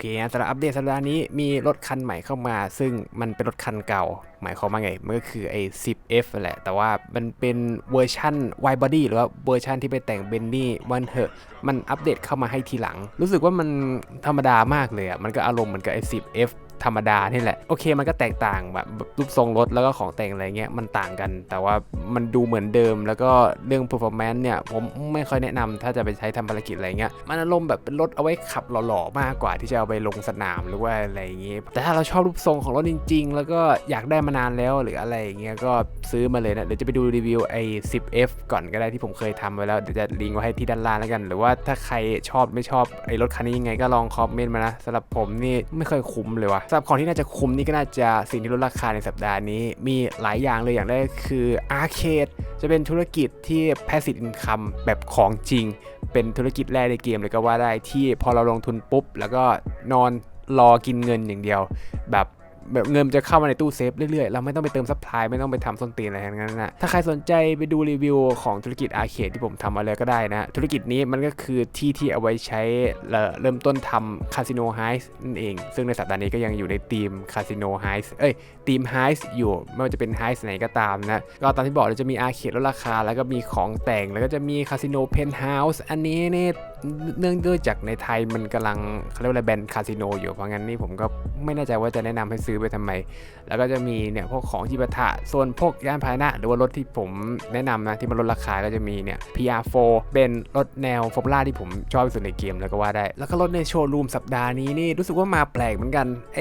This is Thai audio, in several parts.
เคนะสำหรับอัปเดตสัปดาห์นี้มีรถคันใหม่เข้ามา ซึ่งมันเป็นรถคันเก่า หมายความว่าไง มันก็คือไอ้ 10F แหละ แต่ว่ามันเป็นเวอร์ชัน wide body หรือว่าเวอร์ชันที่ไปแต่งเบนนี่วันเถอะมันอัปเดตเข้ามาให้ทีหลัง รู้สึกว่ามันธรรมดามากเลยอะมันก็อารมณ์เหมือนกับไอ้ 10F ธรรมดานี่แหละ โอเคมันก็แตกต่างแบบรูปทรงรถแล้วก็ของแต่งอะไรเงี้ยมันต่างกัน แต่ว่ามันดูเหมือนเดิมแล้วก็เรื่อง performance เนี่ยผมไม่ค่อยแนะนำถ้าจะไปใช้ทำภารกิจอะไรเงี้ยมันอารมณ์แบบเป็นรถเอาไว้ขับหล่อๆมากกว่าที่จะเอาไปลงสนามหรือว่าอะไรอย่างเงี้ยแต่ถ้าเราชอบรูปทรงของรถจริง ๆ แล้วก็อยากได้มานานแล้วหรืออะไรอย่างเงี้ยก็ซื้อมาเลยนะเดี๋ยวจะไปดูรีวิวไอ้ 10F ก่อนก็ได้ที่ผมเคยทำไว้แล้วเดี๋ยวจะลิงก์ไว้ให้ที่ด้านล่างแล้วกัน หรือว่าถ้าใครชอบไม่ชอบไอ้รถคันนี้ยังไงก็ลองคอมเมนต์มานะสำหรับผมนี่ไม่ค่อยคุ้มเลยว่ะสำหรับของที่น่าจะคุ้มนี่ก็น่าจะสิ่งที่ลดราคาในสัปดาห์นี้มีหลายอย่างเลยอย่างแรกคืออาร์เคดจะเป็นธุรกิจที่ passive income แบบของจริง เป็นธุรกิจแรกในเกมเลยก็ว่าได้ที่พอเราลงทุนปุ๊บ แล้วก็นอนรอกินเงินอย่างเดียว แบบ แบบเงินมันจะเข้ามาในตู้เซฟเรื่อยๆ เราไม่ต้องไปเติมซัพพลายไม่ต้องไปทำส้นตีนอะไรทั้งนั้นนะถ้าใครสนใจไปดูรีวิวของธุรกิจอาเคดที่ผมทำมาเลยก็ได้นะ ธุรกิจนี้มันก็คือที่ที่เอาไว้ใช้เริ่มต้นทำคาสิโนไฮส์นั่นเอง ซึ่งในสัปดาห์นี้ก็ยังอยู่ในทีมคาสิโนไฮส์เอ้ยทีมไฮส์อยู่ไม่ว่าจะเป็นไฮส์ไหนก็ตามนะก็ตามที่บอกเราจะมีอาเคดลดราคาแล้วก็มีของแต่งแล้วก็จะมีคาสิโนเพนท์เฮาส์อันนี้เนี่ย เนื่องด้วยจากในไทยมันกำลังเขาเรียกว่าแบรนด์คาสิโนอยู่เพราะงั้นนี่ผมก็ไม่แน่ใจว่าจะแนะนำให้ซื้อไปทำไม แล้วก็จะมีเนี่ยพวกของจิปาถะส่วนพวกยานพาหนะ หรือว่ารถที่ผมแนะนำนะที่มันลดราคาก็จะมีเนี่ย PR4 เป็นรถแนวฟอร์มูล่าที่ผมชอบที่สุดในเกมแล้วก็ว่าได้ แล้วก็รถในโชว์รูมสัปดาห์นี้นี่รู้สึกว่ามาแปลกเหมือนกันเอ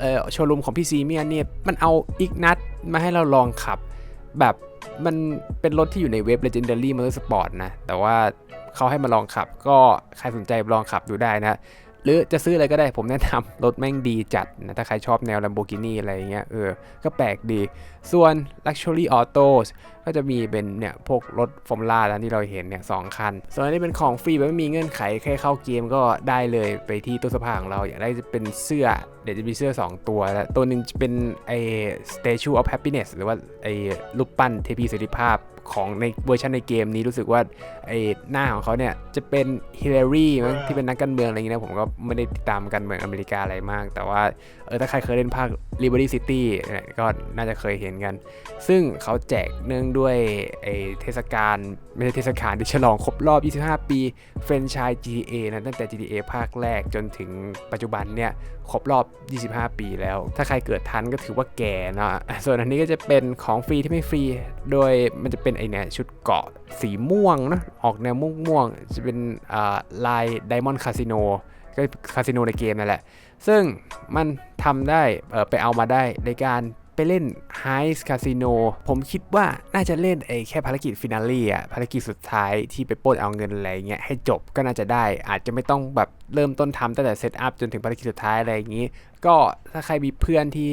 เออโชว์รูมของพี่ซีเมียเนี่ยมันเอาอีกนัดมาให้เราลองขับแบบ มันเป็นรถที่อยู่ในเว็บ Legendary Motorsport นะ แต่ว่าเขาให้มาลองขับก็ใครสนใจลองขับดูได้นะ หรือจะซื้ออะไรก็ได้ผมแนะนำรถแม่งดีจัดนะถ้าใครชอบแนว Lamborghini อะไรเงี้ยเออ ก็แปลกดี ส่วน Luxury Autos ก็จะมีเป็นเนี่ยพวกรถฟอร์มูล่าที่เราเห็นเนี่ยสองคัน ส่วนอันนี้เป็นของฟรีแบบไม่มีเงื่อนไขแค่เข้าเกมก็ได้เลยไปที่ตู้เสื้อผ้าของเราอยากได้จะเป็นเสื้อเดี๋ยวจะมีเสื้อ 2 ตัวแล้วตัวหนึ่งจะเป็นไอ้ Statue of Happiness หรือว่าไอ้รูปปั้นเทพีเสรีภาพของในเวอร์ชันในเกมนี้รู้สึกว่าไอ้หน้าของเขาเนี่ยจะเป็นฮิลลารีมั้งที่เป็นนักการเมืองอะไรอย่างเงี้ยผมก็ไม่ได้ติดตามการเหมืองอเมริกาอะไรมาก แต่ว่าเออถ้าใครเคยเล่นภาค Liberty City เนี่ยก็น่าจะเคยเห็นกัน ซึ่งเขาแจกเนื่องด้วยไอเทศกาลไม่ใช่เทศกาลที่ฉลองครบรอบ 25 ปีเฟรนช i ย GTA นะตั้งแต่ GTA ภาคแรกจนถึงปัจจุบันเนี่ยครบรอบ 25 ปีแล้ว ถ้าใครเกิดทันก็ถือว่าแก่เนะส่วนอันนี้ก็จะเป็นของฟรีที่ไม่ฟรี โดยมันจะเป็นไอเนี่ยชุดเกาะสีม่วงนะออกแนวม่วงม่วงๆจะเป็นลาย Diamond Casino ก็คาสิโนในเกมนั่นแหละ ซึ่งมันทำได้เออไปเอามาได้ในการไปเล่น Heist Casino ผมคิดว่าน่าจะเล่นไอ้แค่ภารกิจฟินาลีอะภารกิจสุดท้ายที่ไปปล้นเอาเงินอะไรเงี้ยให้จบก็น่าจะได้ อาจจะไม่ต้องแบบเริ่มต้นทำตั้งแต่เซตอัพจนถึงภารกิจสุดท้ายอะไรอย่างนี้ ก็ถ้าใครมีเพื่อนที่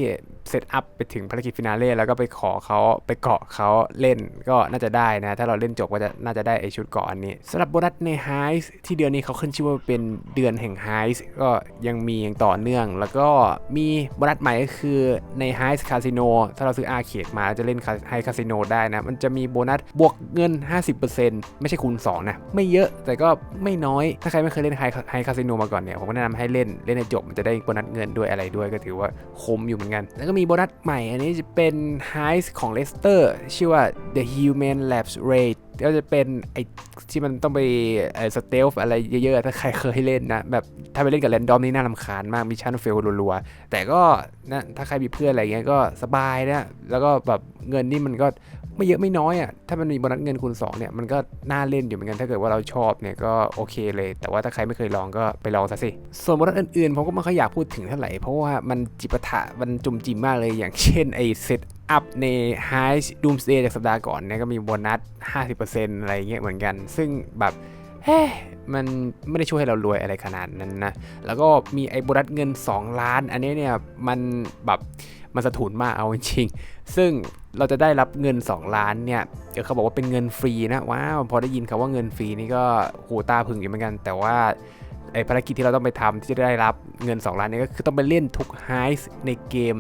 เซตอัพไปถึงภารกิจฟินาเล่แล้วก็ไปขอเขาไปเกาะเขาเล่นก็น่าจะได้นะ ถ้าเราเล่นจบก็จะน่าจะได้ไอชุดเกาะอันนี้สำหรับโบนัสใน Heist ที่เดือนนี้เขาขึ้นชื่อว่าเป็นเดือนแห่ง Heist ก็ยังมีอย่างต่อเนื่อง แล้วก็มีโบนัสใหม่ก็คือใน Heist Casino ถ้าเราซื้ออาร์เคดมาจะเล่นไฮคาสิโนได้นะ มันจะมีโบนัสบวกเงิน 50%ไม่ใช่คูณ2นะไม่เยอะแต่ก็ไม่น้อยถ้าใครไม่เคยเล่นไฮคาสิโนมาก่อนเนี่ยผมก็แนะนำให้เล่นเล่นให้จบมันจะได้โบนัสเงินด้วยอะไรด้วยก็ถือว่าคุ้มอยู่เหมือนกัน แล้วก็มีโบนัสใหม่อันนี้จะเป็นไฮส์ของเลสเตอร์ชื่อว่า The Human Labs Raid ก็จะเป็นไอ้ที่มันต้องไปสเตลฟ์อะไรเยอะๆ ถ้าใครเคยเล่นนะ แบบถ้าไปเล่นกับแรนดอมนี่น่ารำคาญมากมิชชั่นเฟลรัวๆ แต่ก็นะถ้าใครมีเพื่อนอะไรเงี้ยก็สบายนะ แล้วก็แบบเงินนี่มันก็ ไม่เยอะไม่น้อยอะถ้ามันมีโบนัสเงินคูณ2เนี่ยมันก็น่าเล่นอยู่เหมือนกันถ้าเกิดว่าเราชอบเนี่ยก็โอเคเลย แต่ว่าถ้าใครไม่เคยลองก็ไปลองซะสิส่วนโบนัสอื่นๆผมก็ไม่ค่อยอยากพูดถึงเท่าไหร่เพราะว่ามันจิปาถะมันจุ่มจิมมากเลยอย่างเช่นไอเซตอัพใน High Doomsday จากสัปดาห์ก่อนเนี่ยก็มีโบนัส 50%อะไรเงี้ยเหมือนกัน ซึ่งแบบเฮ้มันไม่ได้ช่วยให้เรารวยอะไรขนาดนั้นนะ แล้วก็มีไอ้โบนัสเงิน 2 ล้าน อันนี้เนี่ย มันแบบ มันสะทุนมากเอาจริง ซึ่งเราจะได้รับเงิน 2 ล้านเนี่ยเดี๋ยวเขาบอกว่าเป็นเงินฟรีนะว้าวพอได้ยินคาว่าเงินฟรีนี่ก็หูตาผึ่งอยู่เหมือนกัน แต่ว่าไอ้ภารกิจที่เราต้องไปทำที่จะได้รับเงิน 2 ล้านนี้ก็คือต้องไปเล่นทุกไฮส์ในเกม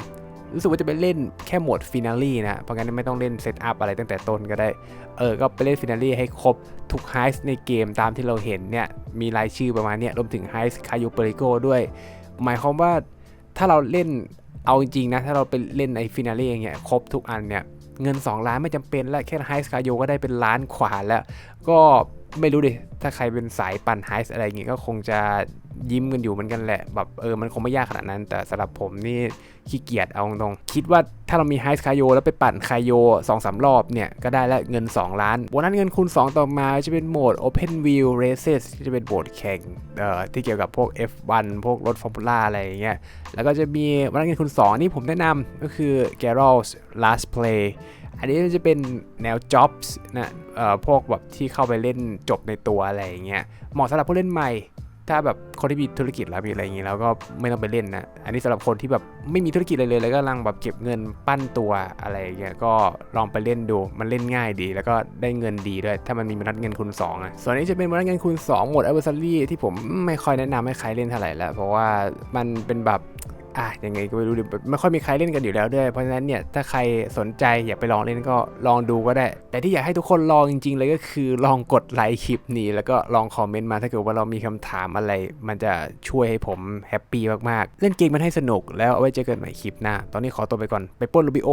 รู้สึกว่าจะไปเล่นแค่โหมดฟินาลีนะ เพราะงั้นไม่ต้องเล่นเซตอัพอะไรตั้งแต่ต้นก็ได้ เออ ก็ไปเล่นฟินาลีให้ครบทุกไฮส์ในเกมตามที่เราเห็นเนี่ย มีรายชื่อประมาณเนี้ยรวมถึงไฮส์คายูเปริโกด้วย หมายความว่าถ้าเราเล่น เอาจริงๆนะ ถ้าเราไปเล่นในฟินาเล่อย่างเงี้ยครบทุกอันเนี่ย เงิน 2 ล้านไม่จำเป็นแล้วแค่ไฮสคาโยก็ได้เป็นล้านขวาแล้ว ก็ไม่รู้ดิ ถ้าใครเป็นสายปั่นไฮส์อะไรอย่างงี้ยก็คงจะ ยิ้มกันอยู่เหมือนกันแหละแบบเออมันคงไม่ยากขนาดนั้น แต่สำหรับผมนี่ขี้เกียจเอาตรงคิดว่าถ้าเรามีไฮส์คาโยแล้วไปปั่นคาโย2องสารอบเนี่ย ก็ได้ล้วเงิน 2 ล้านโบนัสเงินคูณ 2 ต่อมาจะเป็นโหมด Open Wheel Races ที่จะเป็นโหมดแข่งเอ่อที่เกี่ยวกับพวก F1 พวกรถฟอร์มูล่าอะไรอย่างเงี้ยแล้วก็จะมีโบนัสเงินคูณ2อันนี่ผมแนะนำก็คือ Geralt's Last Play อันนี้จะเป็นแนว jobs นะเอ่อพวกแบบที่เข้าไปเล่นจบในตัวอะไรอย่างเงี้ยเหมาะสำหรับผู้เล่นใหม่ ถ้าแบบคนที่มีธุรกิจแล้วมีอะไรอย่างนี้แล้วก็ไม่ต้องไปเล่นนะ อันนี้สำหรับคนที่แบบไม่มีธุรกิจอะไรเลย แล้วก็ลังแบบเก็บเงินปั้นตัวอะไรอย่างเงี้ยก็ลองไปเล่นดู มันเล่นง่ายดี แล้วก็ได้เงินดีด้วย ถ้ามันมีมรดกเงินคูณ2อะส่วนนี้จะเป็นมรดกเงินคูณ2หมดอเวอร์ซารี่ที่ผมไม่ค่อยแนะนำให้ใครเล่นเท่าไหร่แล้วเพราะว่ามันเป็นแบบ อะยังไงก็ไม่รู้ดไม่ค่อยมีใครเล่นกันอยู่แล้วด้วยเพราะฉะนั้นเนี่ยถ้าใครสนใจอยากไปลองเล่นก็ลองดูก็ได้ แต่ที่อยากให้ทุกคนลองจริง ๆ เลยก็คือลองกดไลค์คลิปนี้ แล้วก็ลองคอมเมนต์มาถ้าเกิดว่าเรามีคำถามอะไร มันจะช่วยให้ผมแฮปปี้มากๆ เล่นเกมมันให้สนุกแล้วเอาไว้เจอกันใหม่คลิปหน้า ตอนนี้ขอตัวไปก่อนไปป้นลูบิโอ